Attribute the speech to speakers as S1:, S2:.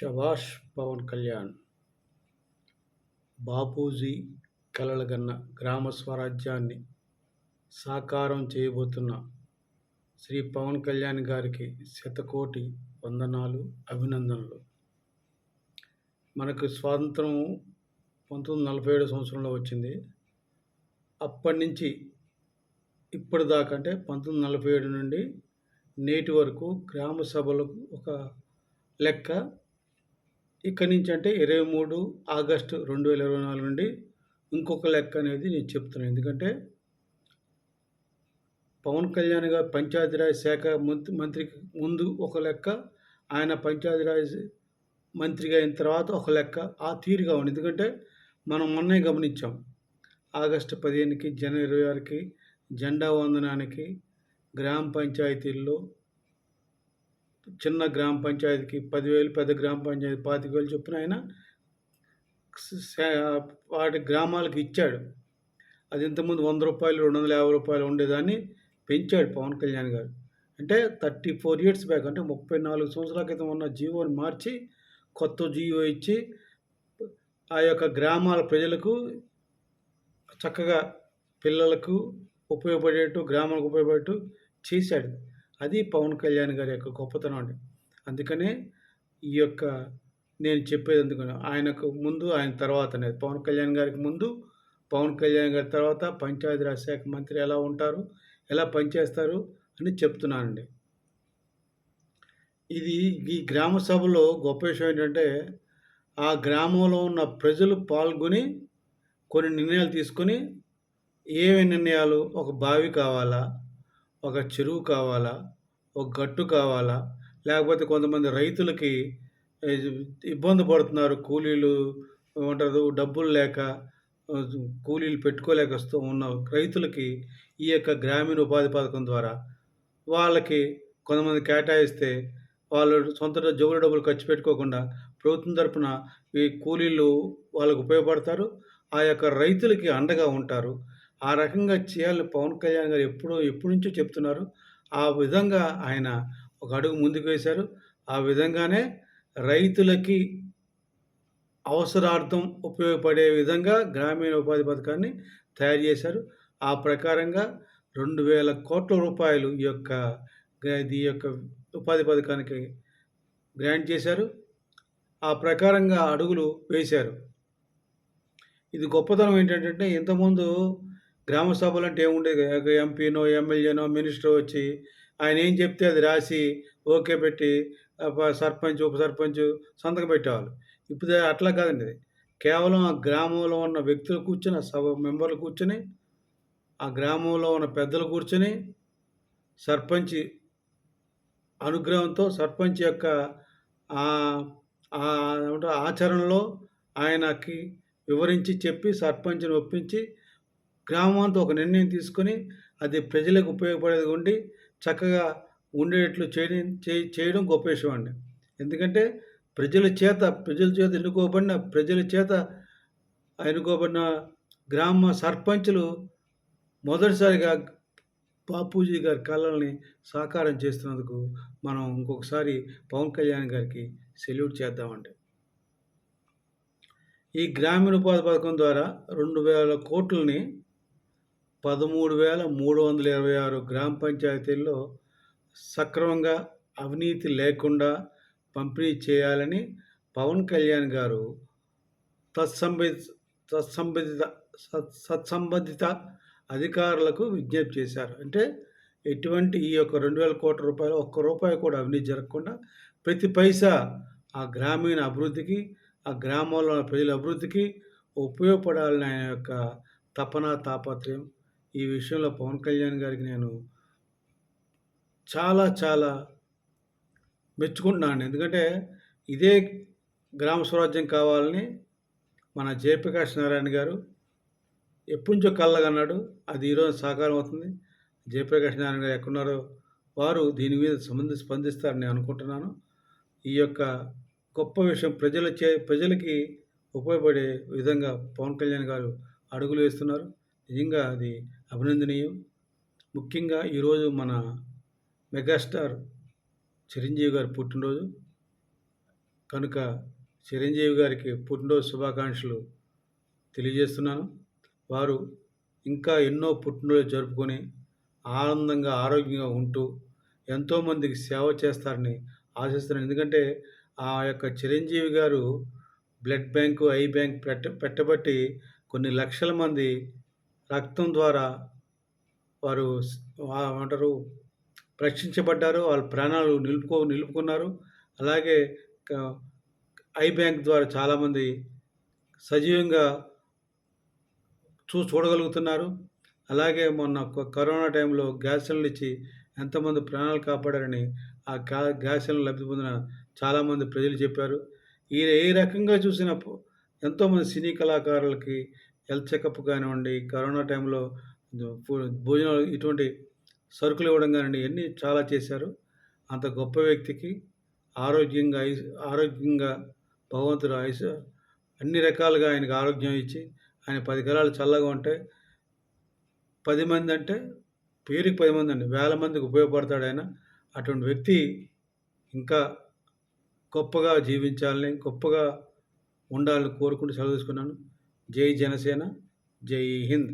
S1: షబాష్ పవన్ కళ్యాణ్. బాపూజీ కలలగన్న గ్రామ స్వరాజ్యాన్ని సాకారం చేయబోతున్న శ్రీ పవన్ కళ్యాణ్ గారికి శతకోటి వందనాలు అభినందనలు. మనకు స్వాతంత్రం పంతొమ్మిది నలభై ఏడు సంవత్సరంలో వచ్చింది. అప్పటి నుంచి ఇప్పటిదాకా అంటే పంతొమ్మిది నలభై ఏడు నుండి నేటి వరకు గ్రామ సభలకు ఒక లెక్క ఇక్కడి నుంచి అంటే ఇరవై మూడు ఆగస్టు రెండు వేల ఇరవై నాలుగు నుండి ఇంకొక లెక్క అనేది నేను చెప్తున్నాను ఎందుకంటే పవన్ కళ్యాణ్ గారు పంచాయతీరాజ్ శాఖ మంత్రి మంత్రికి ముందు ఒక లెక్క ఆయన పంచాయతీరాజ్ మంత్రిగా అయిన తర్వాత ఒక లెక్క ఆ తీరుగా ఉంది. ఎందుకంటే మనం మొన్నే గమనించాం ఆగస్టు పదిహేనుకి జనవరి ఇరవై ఆరుకి జెండా వందనానికి గ్రామ పంచాయతీల్లో చిన్న గ్రామ పంచాయతీకి పదివేలు పెద్ద గ్రామ పంచాయతీ పాతిక వేలు చొప్పున ఆయన వాటి గ్రామాలకు ఇచ్చాడు. అది ఇంతకుముందు వంద రూపాయలు రెండు వందల యాభై రూపాయలు ఉండేదాన్ని పెంచాడు పవన్ కళ్యాణ్ గారు. అంటే థర్టీ ఫోర్ ఇయర్స్ బ్యాక్ అంటే ముప్పై నాలుగు సంవత్సరాల క్రితం ఉన్న జీవోని మార్చి కొత్త జీవో ఇచ్చి ఆ యొక్క గ్రామాల ప్రజలకు చక్కగా పిల్లలకు ఉపయోగపడేట్టు గ్రామాలకు ఉపయోగపడేట్టు చేశాడు. అది పవన్ కళ్యాణ్ గారి యొక్క గొప్పతనం అండి. అందుకనే ఈ యొక్క నేను చెప్పేది అందుకని. ఆయనకు ముందు ఆయన తర్వాత అనేది. పవన్ కళ్యాణ్ గారికి ముందు పవన్ కళ్యాణ్ గారి తర్వాత పంచాయతీరాజ్ శాఖ మంత్రి ఎలా ఉంటారు ఎలా పనిచేస్తారు అని చెప్తున్నానండి. ఇది ఈ గ్రామ సభలో గొప్ప విషయం ఏంటంటే ఆ గ్రామంలో ఉన్న ప్రజలు పాల్గొని కొన్ని నిర్ణయాలు తీసుకొని ఏమి నిర్ణయాలు ఒక బావి కావాలా ఒక చెరువు కావాలా? ఒక గట్టు కావాలా? లేకపోతే కొంతమంది రైతులకి ఇబ్బంది పడుతున్నారు. కూలీలు ఉంటారు డబ్బులు లేక కూలీలు పెట్టుకోలేక వస్తూ ఉన్న రైతులకి ఈ యొక్క గ్రామీణ ఉపాధి పథకం ద్వారా వాళ్ళకి కొంతమంది కేటాయిస్తే వాళ్ళు సొంత జోబుల డబ్బులు ఖర్చు పెట్టుకోకుండా ప్రభుత్వం తరపున ఈ కూలీలు వాళ్ళకు ఉపయోగపడతారు. ఆ యొక్క రైతులకి అండగా ఉంటారు. ఆ రకంగా చేయాలి పవన్ కళ్యాణ్ గారు ఎప్పుడో ఎప్పటి నుంచో చెప్తున్నారు. ఆ విధంగా ఆయన ఒక అడుగు ముందుకు వేశారు. ఆ విధంగానే రైతులకి అవసరార్థం ఉపయోగపడే విధంగా గ్రామీణ ఉపాధి పథకాన్ని తయారు చేశారు. ఆ ప్రకారంగా రెండు వేల కోట్ల రూపాయలు ఈ యొక్క ఈ యొక్క ఉపాధి పథకానికి గ్రాంట్ చేశారు. ఆ ప్రకారంగా అడుగులు వేశారు. ఇది గొప్పతనం ఏంటంటే ఇంతకుముందు గ్రామ సభలు అంటే ఏముండేది ఎంపీనో ఎమ్మెల్యేనో మినిస్టర్ వచ్చి ఆయన ఏం చెప్తే అది రాసి ఓకే పెట్టి సర్పంచ్ ఉప సర్పంచ్ సంతకం పెట్టేవాళ్ళు. ఇప్పుడు అట్లా కాదండి ఇది కేవలం ఆ గ్రామంలో ఉన్న వ్యక్తులు కూర్చొని సభ మెంబర్లు కూర్చొని ఆ గ్రామంలో ఉన్న పెద్దలు కూర్చొని సర్పంచ్ అనుగ్రహంతో సర్పంచ్ యొక్క ఆచరణలో ఆయనకి వివరించి చెప్పి సర్పంచ్ని ఒప్పించి గ్రామంతో ఒక నిర్ణయం తీసుకొని అది ప్రజలకు ఉపయోగపడేది ఉండి చక్కగా ఉండేట్లు చేయడం చేయడం గొప్ప విషయం అండి. ఎందుకంటే ప్రజల చేత ప్రజల చేత ఎన్నుకోబడిన ప్రజల చేత ఎన్నుకోబడిన గ్రామ సర్పంచులు మొదటిసారిగా బాపూజీ గారి కళల్ని సాకారం చేస్తున్నందుకు మనం ఇంకొకసారి పవన్ కళ్యాణ్ గారికి సెల్యూట్ చేద్దామండి. ఈ గ్రామీణ ఉపాధి పథకం ద్వారా రెండు వేల కోట్లని పదమూడు వేల మూడు వందల ఇరవై ఆరు గ్రామ పంచాయతీల్లో సక్రమంగా అవినీతి లేకుండా పంపిణీ చేయాలని పవన్ కళ్యాణ్ గారు తత్సంబంధిత తత్సంబంధిత సత్సంబంధిత అధికారులకు విజ్ఞప్తి చేశారు. అంటే ఎటువంటి ఈ యొక్క రెండు వేల కోట్ల రూపాయలు ఒక్క రూపాయి కూడా అవినీతి జరగకుండా ప్రతి పైసా ఆ గ్రామీణ అభివృద్ధికి ఆ గ్రామంలో ప్రజల అభివృద్ధికి ఉపయోగపడాలని ఆయన యొక్క తపన తాపత్రయం ఈ విషయంలో పవన్ కళ్యాణ్ గారికి నేను చాలా చాలా మెచ్చుకుంటున్నాను ఎందుకంటే ఇదే గ్రామ స్వరాజ్యం కావాలని మన జయప్రకాష్ నారాయణ గారు ఎప్పటి నుంచో కళ్ళగన్నాడు అది ఈరోజు సాకారం అవుతుంది. జయప్రకాష్ నారాయణ గారు ఎక్కడున్నారో వారు దీని మీద సంబంధి స్పందిస్తారని అనుకుంటున్నాను. ఈ యొక్క గొప్ప విషయం ప్రజల చే ప్రజలకి ఉపయోగపడే విధంగా పవన్ కళ్యాణ్ గారు అడుగులు వేస్తున్నారు. నిజంగా అది అభినందనీయం. ముఖ్యంగా ఈరోజు మన మెగాస్టార్ చిరంజీవి గారి పుట్టినరోజు. కనుక చిరంజీవి గారికి పుట్టినరోజు శుభాకాంక్షలు తెలియజేస్తున్నాను. వారు ఇంకా ఎన్నో పుట్టినరోజు జరుపుకొని ఆనందంగా ఆరోగ్యంగా ఉంటూ ఎంతోమందికి సేవ చేస్తారని ఆశిస్తున్నాను. ఎందుకంటే ఆ యొక్క చిరంజీవి గారు బ్లడ్ బ్యాంకు ఐ బ్యాంక్ పెట్ట పెట్టబట్టి కొన్ని లక్షల మంది రక్తం ద్వారా వారు అంటారు రక్షించబడ్డారు. వాళ్ళ ప్రాణాలు నిలుపుకో నిలుపుకున్నారు. అలాగే ఐ బ్యాంక్ ద్వారా చాలామంది సజీవంగా చూ చూడగలుగుతున్నారు. అలాగే మొన్న కరోనా టైంలో గ్యాస్ సిలిండర్ ఇచ్చి ఎంతమంది ప్రాణాలు కాపాడారని ఆ గ్యా గ్యాస్ సిలిండర్ లబ్ధి పొందిన చాలామంది ప్రజలు చెప్పారు. ఈ ఏ రకంగా చూసిన ఎంతోమంది సినీ కళాకారులకి హెల్త్ చెకప్ కానివ్వండి కరోనా టైంలో భోజనాలు ఇటువంటి సరుకులు ఇవ్వడం కానివ్వండి ఇవన్నీ చాలా చేశారు. అంత గొప్ప వ్యక్తికి ఆరోగ్యంగా ఐ- ఆరోగ్యంగా భగవంతుడు ఆయుష అన్ని రకాలుగా ఆయనకు ఆరోగ్యం ఇచ్చి ఆయన పది కాలాలు చల్లగా ఉంటే పది మంది అంటే పేరుకి పది మంది అండి వేల మందికి ఉపయోగపడతాడు ఆయన. అటువంటి వ్యక్తి ఇంకా గొప్పగా జీవించాలని గొప్పగా ఉండాలని కోరుకుంటూ సెలవు తీసుకున్నాను. జై జనసేన జై హింద్.